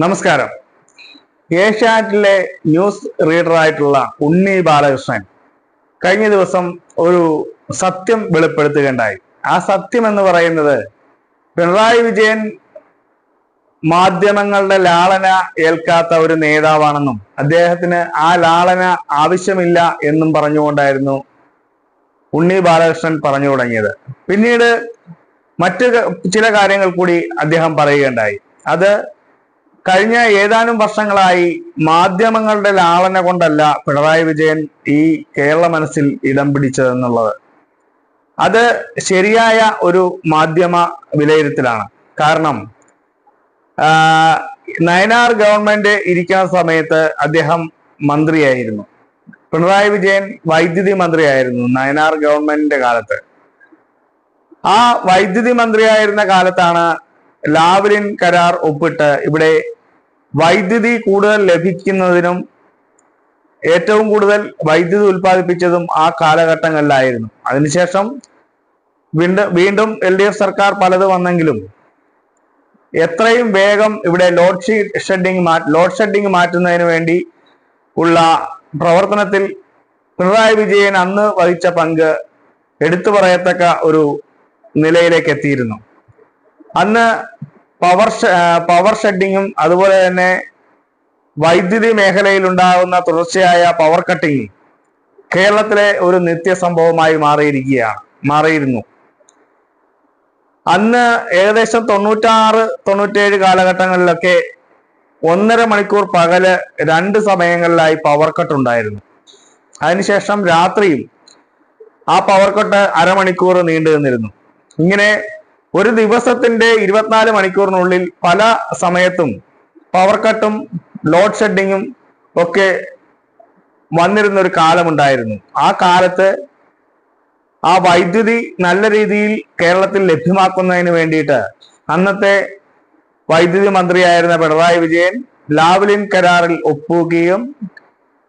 നമസ്കാരം. ഏഷ്യാനെറ്റിലെ ന്യൂസ് റീഡറായിട്ടുള്ള ഉണ്ണി ബാലകൃഷ്ണൻ കഴിഞ്ഞ ദിവസം ഒരു സത്യം വെളിപ്പെടുത്തുകയുണ്ടായി. ആ സത്യം എന്ന് പറയുന്നത് പിണറായി വിജയൻ മാധ്യമങ്ങളുടെ ലാളന ഏൽക്കാത്ത ഒരു നേതാവാണെന്നും അദ്ദേഹത്തിന് ആ ലാളന ആവശ്യമില്ല എന്നും പറഞ്ഞുകൊണ്ടായിരുന്നു ഉണ്ണി ബാലകൃഷ്ണൻ പറഞ്ഞു തുടങ്ങിയത്. പിന്നീട് മറ്റു ചില കാര്യങ്ങൾ കൂടി അദ്ദേഹം പറയുകയുണ്ടായി. അത് കഴിഞ്ഞ ഏതാനും വർഷങ്ങളായി മാധ്യമങ്ങളുടെ ലാളന കൊണ്ടല്ല പിണറായി വിജയൻ ഈ കേരള മനസ്സിൽ ഇടം പിടിച്ചതെന്നുള്ളത്. അത് ശരിയായ ഒരു മാധ്യമ വിലയിരുത്തലാണ്. കാരണം നയനാർ ഗവൺമെന്റ് ഇരിക്കുന്ന സമയത്ത് അദ്ദേഹം മന്ത്രിയായിരുന്നു. പിണറായി വിജയൻ വൈദ്യുതി മന്ത്രിയായിരുന്നു നയനാർ ഗവൺമെന്റിന്റെ കാലത്ത്. ആ വൈദ്യുതി മന്ത്രിയായിരുന്ന കാലത്താണ് ലാവ്ലിൻ കരാർ ഒപ്പിട്ട് ഇവിടെ വൈദ്യുതി കൂടുതൽ ലഭിക്കുന്നതിനും ഏറ്റവും കൂടുതൽ വൈദ്യുതി ഉൽപ്പാദിപ്പിച്ചതും ആ കാലഘട്ടങ്ങളിലായിരുന്നു. അതിനുശേഷം വീണ്ടും വീണ്ടും എൽ ഡി എഫ് സർക്കാർ പലത് വന്നെങ്കിലും എത്രയും വേഗം ഇവിടെ ലോഡ് ഷെഡിങ് ലോഡ് ഷെഡിങ് മാറ്റുന്നതിന് വേണ്ടി ഉള്ള പ്രവർത്തനത്തിൽ പിണറായി വിജയൻ അന്ന് വഹിച്ച പങ്ക് എടുത്തു പറയത്തക്ക ഒരു നിലയിലേക്ക് എത്തിയിരുന്നു. അന്ന് പവർ പവർ ഷെഡിങ്ങും അതുപോലെ തന്നെ വൈദ്യുതി മേഖലയിൽ ഉണ്ടാകുന്ന തുടർച്ചയായ പവർ കട്ടിങ്ങും കേരളത്തിലെ ഒരു നിത്യ സംഭവമായി മാറിയിരിക്കുകയാണ് മാറിയിരുന്നു. അന്ന് ഏകദേശം തൊണ്ണൂറ്റാറ് തൊണ്ണൂറ്റേഴ് കാലഘട്ടങ്ങളിലൊക്കെ ഒന്നര മണിക്കൂർ പകൽ രണ്ട് സമയങ്ങളിലായി പവർ കട്ട് ഉണ്ടായിരുന്നു. അതിനുശേഷം രാത്രിയും ആ പവർ കട്ട് അരമണിക്കൂർ നീണ്ടു നിന്നിരുന്നു ഇങ്ങനെ ഒരു ദിവസത്തിന്റെ ഇരുപത്തിനാല് മണിക്കൂറിനുള്ളിൽ പല സമയത്തും പവർ കട്ടും ലോഡ് ഷെഡിങ്ങും ഒക്കെ വന്നിരുന്ന ഒരു കാലമുണ്ടായിരുന്നു. ആ കാലത്ത് ആ വൈദ്യുതി നല്ല രീതിയിൽ കേരളത്തിൽ ലഭ്യമാക്കുന്നതിന് വേണ്ടിയിട്ട് അന്നത്തെ വൈദ്യുതി മന്ത്രിയായിരുന്ന പിണറായി വിജയൻ ലാവ്ലിൻ കരാറിൽ ഒപ്പുകയും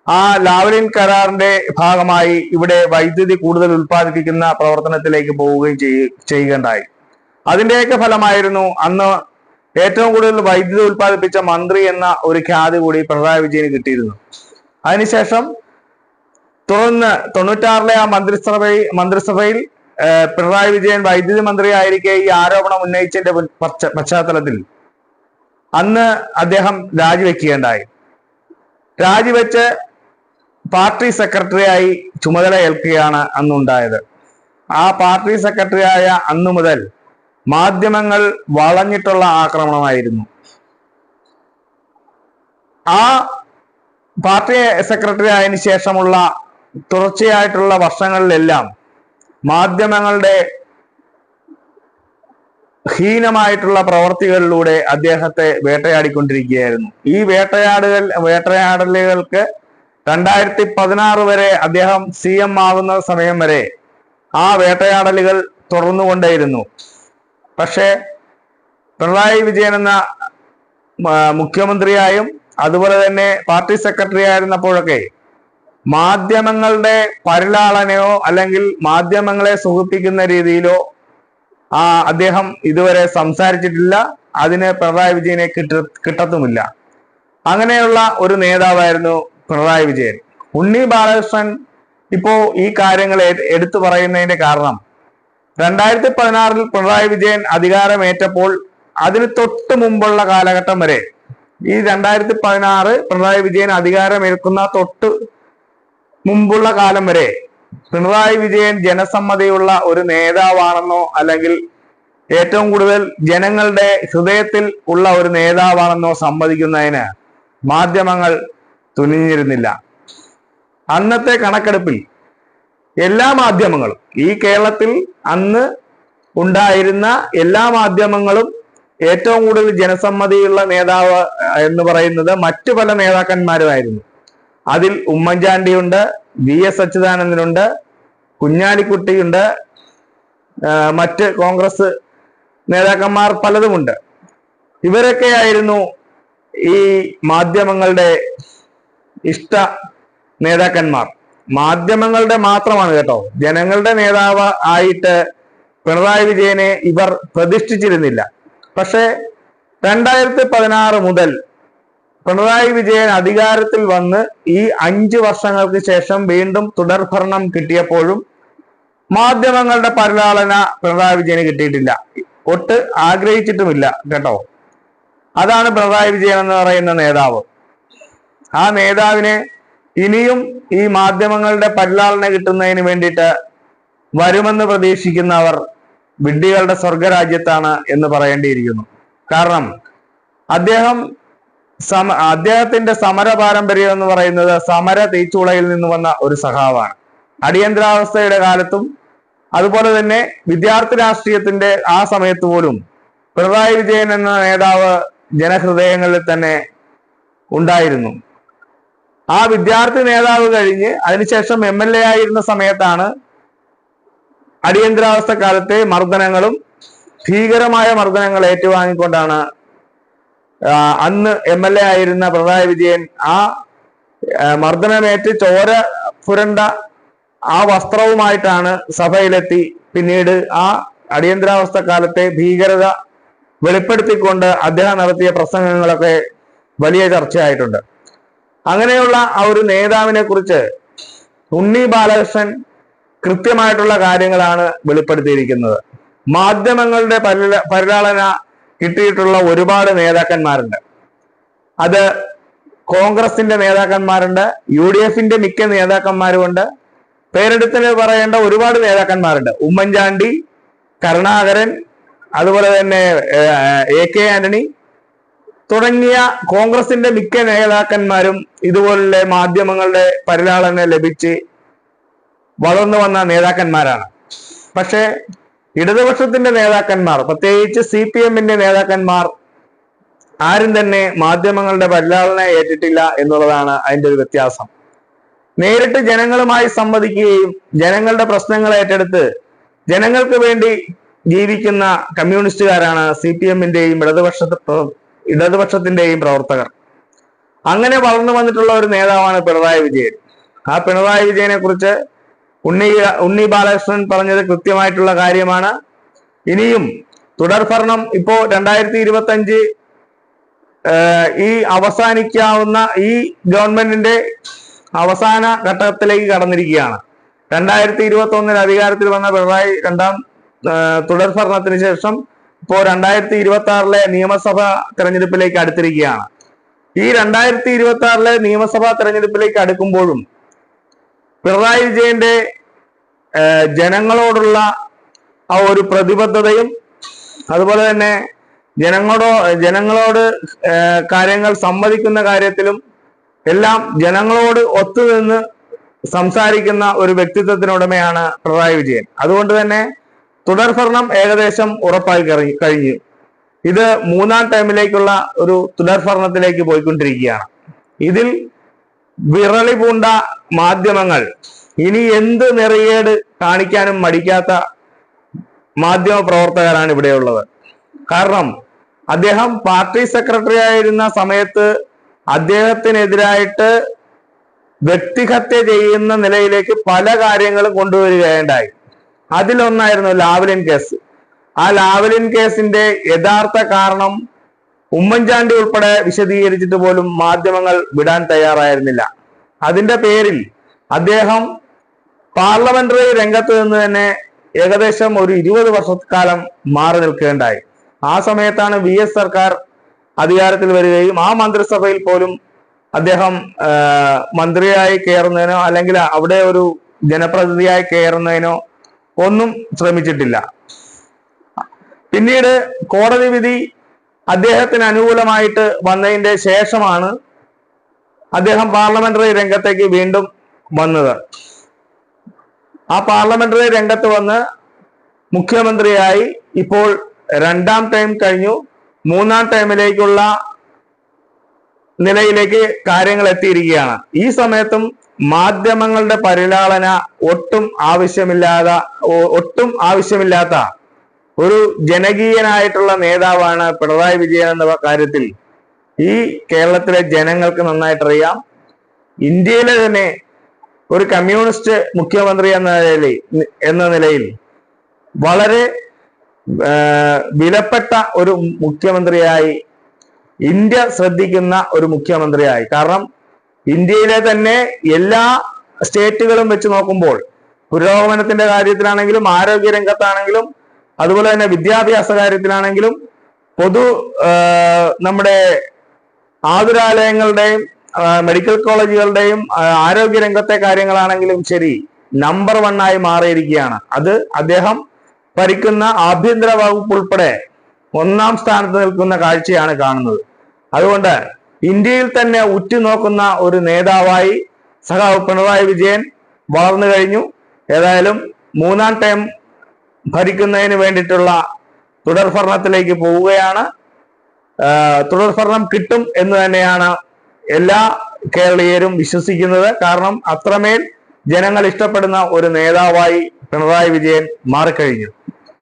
ആ ലാവ്ലിൻ കരാറിന്റെ ഭാഗമായി ഇവിടെ വൈദ്യുതി കൂടുതൽ ഉൽപ്പാദിപ്പിക്കുന്ന പ്രവർത്തനത്തിലേക്ക് പോവുകയും ചെയ്യ- ചെയ്യുകയുണ്ടായി. അതിന്റെയൊക്കെ ഫലമായിരുന്നു അന്ന് ഏറ്റവും കൂടുതൽ വൈദ്യുതി ഉൽപ്പാദിപ്പിച്ച മന്ത്രി എന്ന ഒരു ഖ്യാതി കൂടി പിണറായി വിജയന് കിട്ടിയിരുന്നു. അതിനുശേഷം തുടർന്ന് തൊണ്ണൂറ്റാറിലെ ആ മന്ത്രിസഭയിൽ മന്ത്രിസഭയിൽ പിണറായി വിജയൻ വൈദ്യുതി മന്ത്രിയായിരിക്കെ ഈ ആരോപണം ഉന്നയിച്ചതിന്റെ പശ്ചാത്തലത്തിൽ അന്ന് അദ്ദേഹം രാജിവെക്കുകയുണ്ടായി. രാജിവെച്ച് പാർട്ടി സെക്രട്ടറിയായി ചുമതല ഏൽക്കുകയാണ് അന്നുണ്ടായത്. ആ പാർട്ടി സെക്രട്ടറിയായ അന്നു മുതൽ മാധ്യമങ്ങൾ വളഞ്ഞിട്ടുള്ള ആക്രമണമായിരുന്നു. ആ പാർട്ടി സെക്രട്ടറി ആയതിനു ശേഷമുള്ള തുടർച്ചയായിട്ടുള്ള വർഷങ്ങളിലെല്ലാം മാധ്യമങ്ങളുടെ ഹീനമായിട്ടുള്ള പ്രവർത്തികളിലൂടെ അദ്ദേഹത്തെ വേട്ടയാടിക്കൊണ്ടിരിക്കുകയായിരുന്നു. ഈ വേട്ടയാടുകൾ വേട്ടയാടലുകൾക്ക് രണ്ടായിരത്തി പതിനാറ് വരെ അദ്ദേഹം സി എം ആകുന്ന സമയം വരെ ആ വേട്ടയാടലുകൾ തുടർന്നുകൊണ്ടേയിരുന്നു. പക്ഷേ പിണറായി വിജയൻ എന്ന മുഖ്യമന്ത്രിയായും അതുപോലെ തന്നെ പാർട്ടി സെക്രട്ടറി ആയിരുന്നപ്പോഴൊക്കെ മാധ്യമങ്ങളുടെ പരിലാളനയോ അല്ലെങ്കിൽ മാധ്യമങ്ങളെ സുഖിപ്പിക്കുന്ന രീതിയിലോ ആ അദ്ദേഹം ഇതുവരെ സംസാരിച്ചിട്ടില്ല. അതിന് പിണറായി വിജയനെ കിട്ട കിട്ടത്തുമില്ല. അങ്ങനെയുള്ള ഒരു നേതാവായിരുന്നു പിണറായി വിജയൻ. ഉണ്ണി ബാലകൃഷ്ണൻ ഇപ്പോ ഈ കാര്യങ്ങൾ എടുത്തു പറയുന്നതിന്റെ കാരണം രണ്ടായിരത്തി പതിനാറിൽ പിണറായി വിജയൻ അധികാരമേറ്റപ്പോൾ അതിന് തൊട്ട് മുമ്പുള്ള കാലഘട്ടം വരെ ഈ രണ്ടായിരത്തി പതിനാറ് പിണറായി വിജയൻ അധികാരമേൽക്കുന്ന തൊട്ട് മുമ്പുള്ള കാലം വരെ പിണറായി വിജയൻ ജനസമ്മതിയുള്ള ഒരു നേതാവാണെന്നോ അല്ലെങ്കിൽ ഏറ്റവും കൂടുതൽ ജനങ്ങളുടെ ഹൃദയത്തിൽ ഉള്ള ഒരു നേതാവാണെന്നോ സമ്മതിക്കുന്നതിന് മാധ്യമങ്ങൾ തുനിഞ്ഞിരുന്നില്ല. അന്നത്തെ കണക്കെടുപ്പിൽ എല്ലാ മാധ്യമങ്ങളും. ഈ കേരളത്തിൽ അന്ന് ഉണ്ടായിരുന്ന എല്ലാ മാധ്യമങ്ങളും ഏറ്റവും കൂടുതൽ ജനസമ്മതിയുള്ള നേതാവ് എന്ന് പറയുന്നത് മറ്റു പല നേതാക്കന്മാരുമായിരുന്നു. അതിൽ ഉമ്മൻചാണ്ടിയുണ്ട് വി എസ് അച്യുതാനന്ദനുണ്ട് കുഞ്ഞാലിക്കുട്ടിയുണ്ട് മറ്റ് കോൺഗ്രസ് നേതാക്കന്മാർ പലതുമുണ്ട്. ഇവരൊക്കെ ആയിരുന്നു ഈ മാധ്യമങ്ങളുടെ ഇഷ്ട നേതാക്കന്മാർ. മാധ്യമങ്ങളുടെ മാത്രമാണ് കേട്ടോ. ജനങ്ങളുടെ നേതാവ് ആയിട്ട് പിണറായി വിജയനെ ഇവർ പ്രതിഷ്ഠിച്ചിരുന്നില്ല. പക്ഷേ രണ്ടായിരത്തി പതിനാറ് മുതൽ പിണറായി വിജയൻ അധികാരത്തിൽ വന്ന് ഈ അഞ്ചു വർഷങ്ങൾക്ക് ശേഷം വീണ്ടും തുടർഭരണം കിട്ടിയപ്പോഴും മാധ്യമങ്ങളുടെ പരിലാളന പിണറായി വിജയന് കിട്ടിയിട്ടില്ല. ഒട്ട് ആഗ്രഹിച്ചിട്ടുമില്ല കേട്ടോ. അതാണ് പിണറായി വിജയൻ എന്ന് പറയുന്ന നേതാവ്. ആ നേതാവിനെ ഇനിയും ഈ മാധ്യമങ്ങളുടെ പരിലാളന കിട്ടുന്നതിന് വേണ്ടിയിട്ട് വരുമെന്ന് പ്രതീക്ഷിക്കുന്നവർ വിഡ്ഢികളുടെ സ്വർഗരാജ്യത്താണ് എന്ന് പറയേണ്ടിയിരിക്കുന്നു. കാരണം അദ്ദേഹം സമ അദ്ദേഹത്തിന്റെ സമര പാരമ്പര്യം എന്ന് പറയുന്നത് സമര തീച്ചുളയിൽ നിന്ന് വന്ന ഒരു സഖാവാണ്. അടിയന്തരാവസ്ഥയുടെ കാലത്തും അതുപോലെ തന്നെ വിദ്യാർത്ഥി രാഷ്ട്രീയത്തിന്റെ ആ സമയത്ത് പോലും പിണറായി വിജയൻ എന്ന നേതാവ് ജനഹൃദയങ്ങളിൽ തന്നെ ഉണ്ടായിരുന്നു. ആ വിദ്യാർത്ഥി നേതാവ് കഴിഞ്ഞ് അതിനുശേഷം എം എൽ എ ആയിരുന്ന സമയത്താണ് അടിയന്തരാവസ്ഥ കാലത്തെ മർദ്ദനങ്ങളും ഭീകരമായ മർദ്ദനങ്ങൾ ഏറ്റുവാങ്ങിക്കൊണ്ടാണ് അന്ന് എം എൽ എ ആയിരുന്ന പിണറായി വിജയൻ ആ മർദ്ദനമേറ്റ് ചോര പുരണ്ട ആ വസ്ത്രവുമായിട്ടാണ് സഭയിലെത്തി പിന്നീട് ആ അടിയന്തരാവസ്ഥ കാലത്തെ ഭീകരത വെളിപ്പെടുത്തിക്കൊണ്ട് അദ്ദേഹം നടത്തിയ പ്രസംഗങ്ങളൊക്കെ വലിയ ചർച്ചയായിട്ടുണ്ട്. അങ്ങനെയുള്ള ആ ഒരു നേതാവിനെ കുറിച്ച് ഉണ്ണി ബാലകൃഷ്ണൻ കൃത്യമായിട്ടുള്ള കാര്യങ്ങളാണ് വെളിപ്പെടുത്തിയിരിക്കുന്നത്. മാധ്യമങ്ങളുടെ പരില പരിലാളന കിട്ടിയിട്ടുള്ള ഒരുപാട് നേതാക്കന്മാരുണ്ട്. അത് കോൺഗ്രസിന്റെ നേതാക്കന്മാരുണ്ട് യു ഡി എഫിന്റെ മിക്ക നേതാക്കന്മാരുമുണ്ട്. പേരെടുത്തിന് പറയേണ്ട ഒരുപാട് നേതാക്കന്മാരുണ്ട്. ഉമ്മൻചാണ്ടി കരുണാകരൻ അതുപോലെ തന്നെ എ കെ ആന്റണി തുടങ്ങിയ കോൺഗ്രസിന്റെ മിക്ക നേതാക്കന്മാരും ഇതുപോലുള്ള മാധ്യമങ്ങളുടെ പരിലാളന ലഭിച്ച് വളർന്നു വന്ന നേതാക്കന്മാരാണ്. പക്ഷേ ഇടതുപക്ഷത്തിന്റെ നേതാക്കന്മാർ പ്രത്യേകിച്ച് സി പി എമ്മിന്റെ നേതാക്കന്മാർ ആരും തന്നെ മാധ്യമങ്ങളുടെ പരിലാളന ഏറ്റിട്ടില്ല എന്നുള്ളതാണ് അതിന്റെ ഒരു വ്യത്യാസം. നേരിട്ട് ജനങ്ങളുമായി സംവദിക്കുകയും ജനങ്ങളുടെ പ്രശ്നങ്ങൾ ഏറ്റെടുത്ത് ജനങ്ങൾക്ക് വേണ്ടി ജീവിക്കുന്ന കമ്മ്യൂണിസ്റ്റുകാരാണ് സി പി എമ്മിന്റെയും ഇടതുപക്ഷ ഇടതുപക്ഷത്തിന്റെയും പ്രവർത്തകർ. അങ്ങനെ വളർന്നു വന്നിട്ടുള്ള ഒരു നേതാവാണ് പിണറായി വിജയൻ. ആ പിണറായി വിജയനെ കുറിച്ച് ഉണ്ണി ഉണ്ണി ബാലകൃഷ്ണൻ പറഞ്ഞത് കൃത്യമായിട്ടുള്ള കാര്യമാണ്. ഇനിയും തുടർഭരണം ഇപ്പോ രണ്ടായിരത്തി ഇരുപത്തി അഞ്ച് ഈ അവസാനിക്കാവുന്ന ഈ ഗവൺമെന്റിന്റെ അവസാന ഘട്ടത്തിലേക്ക് കടന്നിരിക്കുകയാണ്. രണ്ടായിരത്തി ഇരുപത്തി ഒന്നിൽ അധികാരത്തിൽ വന്ന പിണറായി രണ്ടാം തുടർഭരണത്തിന് ശേഷം ഇപ്പോ രണ്ടായിരത്തി ഇരുപത്തി ആറിലെ നിയമസഭാ തെരഞ്ഞെടുപ്പിലേക്ക് അടുത്തിരിക്കുകയാണ്. ഈ രണ്ടായിരത്തി ഇരുപത്തി ആറിലെ നിയമസഭാ തെരഞ്ഞെടുപ്പിലേക്ക് അടുക്കുമ്പോഴും പിണറായി വിജയന്റെ ജനങ്ങളോടുള്ള ആ ഒരു പ്രതിബദ്ധതയും അതുപോലെ തന്നെ ജനങ്ങളോ ജനങ്ങളോട് കാര്യങ്ങൾ സംവദിക്കുന്ന കാര്യത്തിലും എല്ലാം ജനങ്ങളോട് ഒത്തുനിന്ന് സംസാരിക്കുന്ന ഒരു വ്യക്തിത്വത്തിനുടമയാണ് പിണറായി വിജയൻ. അതുകൊണ്ട് തന്നെ തുടർഭരണം ഏകദേശം ഉറപ്പായി കഴി- കഴിഞ്ഞു. ഇത് മൂന്നാം ടൈമിലേക്കുള്ള ഒരു തുടർഭരണത്തിലേക്ക് പോയിക്കൊണ്ടിരിക്കുകയാണ്. ഇതിൽ വിറളി പൂണ്ട മാധ്യമങ്ങൾ ഇനി എന്ത് നിറയേട് കാണിക്കാനും മടിക്കാത്ത മാധ്യമ പ്രവർത്തകരാണ് ഇവിടെയുള്ളത്. കാരണം അദ്ദേഹം പാർട്ടി സെക്രട്ടറി ആയിരുന്ന സമയത്ത് അദ്ദേഹത്തിനെതിരായിട്ട് വ്യക്തിഹത്യ ചെയ്യുന്ന നിലയിലേക്ക് പല കാര്യങ്ങളും കൊണ്ടുവരികയുണ്ടായി. അതിലൊന്നായിരുന്നു ലാവലിൻ കേസ്. ആ ലാവലിൻ കേസിന്റെ യഥാർത്ഥ കാരണം ഉമ്മൻചാണ്ടി ഉൾപ്പെടെ വിശദീകരിച്ചിട്ട് പോലും മാധ്യമങ്ങൾ വിടാൻ തയ്യാറായിരുന്നില്ല. അതിന്റെ പേരിൽ അദ്ദേഹം പാർലമെന്ററി രംഗത്ത് നിന്ന് തന്നെ ഏകദേശം ഒരു ഇരുപത് വർഷക്കാലം മാറി നിൽക്കേണ്ടായി. ആ സമയത്താണ് വി എസ് സർക്കാർ അധികാരത്തിൽ വരികയും ആ മന്ത്രിസഭയിൽ പോലും അദ്ദേഹം മന്ത്രിയായി കയറുന്നതിനോ അല്ലെങ്കിൽ അവിടെ ഒരു ജനപ്രതിനിധിയായി കയറുന്നതിനോ ഒന്നും ശ്രമിച്ചിട്ടില്ല. പിന്നീട് കോടതി വിധി അദ്ദേഹത്തിന് അനുകൂലമായിട്ട് വന്നതിന്റെ ശേഷമാണ് അദ്ദേഹം പാർലമെന്ററി രംഗത്തേക്ക് വീണ്ടും വന്നത്. ആ പാർലമെന്ററി രംഗത്ത് വന്ന് മുഖ്യമന്ത്രിയായി ഇപ്പോൾ രണ്ടാം ടൈം കഴിഞ്ഞു. മൂന്നാം ടൈമിലേക്കുള്ള നിലയിലേക്ക് കാര്യങ്ങൾ എത്തിയിരിക്കുകയാണ്. ഈ സമയത്തും മാധ്യമങ്ങളുടെ പരിലാളന ഒട്ടും ആവശ്യമില്ലാത്ത ഒട്ടും ആവശ്യമില്ലാത്ത ഒരു ജനകീയനായിട്ടുള്ള നേതാവാണ് പിണറായി വിജയൻ എന്ന കാര്യത്തിൽ ഈ കേരളത്തിലെ ജനങ്ങൾക്ക് നന്നായിട്ടറിയാം. ഇന്ത്യയിലെ തന്നെ ഒരു കമ്മ്യൂണിസ്റ്റ് മുഖ്യമന്ത്രി എന്ന നിലയിൽ എന്ന നിലയിൽ വളരെ വിലപ്പെട്ട ഒരു മുഖ്യമന്ത്രിയായി ഇന്ത്യ ശ്രദ്ധിക്കുന്ന ഒരു മുഖ്യമന്ത്രിയായി. കാരണം ഇന്ത്യയിലെ തന്നെ എല്ലാ സ്റ്റേറ്റുകളും വെച്ച് നോക്കുമ്പോൾ പുരോഗമനത്തിന്റെ കാര്യത്തിലാണെങ്കിലും ആരോഗ്യ രംഗത്താണെങ്കിലും അതുപോലെ തന്നെ വിദ്യാഭ്യാസ കാര്യത്തിലാണെങ്കിലും പൊതു നമ്മുടെ ആതുരാലയങ്ങളുടെയും മെഡിക്കൽ കോളേജുകളുടെയും ആരോഗ്യ രംഗത്തെ കാര്യങ്ങളാണെങ്കിലും ശരി നമ്പർ ആയി മാറിയിരിക്കുകയാണ്. അത് അദ്ദേഹം ഭരിക്കുന്ന ആഭ്യന്തര വകുപ്പ് ഉൾപ്പെടെ ഒന്നാം സ്ഥാനത്ത് നിൽക്കുന്ന കാഴ്ചയാണ് കാണുന്നത്. അതുകൊണ്ട് ഇന്ത്യയിൽ തന്നെ ഉറ്റുനോക്കുന്ന ഒരു നേതാവായി സഖാവ് പിണറായി വിജയൻ വളർന്നു കഴിഞ്ഞു. ഏതായാലും മൂന്നാം ടൈം ഭരിക്കുന്നതിന് വേണ്ടിയിട്ടുള്ള തുടർഭരണത്തിലേക്ക് പോവുകയാണ്. തുടർ തുടർഭരണം കിട്ടും എന്ന് തന്നെയാണ് എല്ലാ കേരളീയരും വിശ്വസിക്കുന്നത്. കാരണം അത്രമേൽ ജനങ്ങൾ ഇഷ്ടപ്പെടുന്ന ഒരു നേതാവായി പിണറായി വിജയൻ മാറിക്കഴിഞ്ഞു.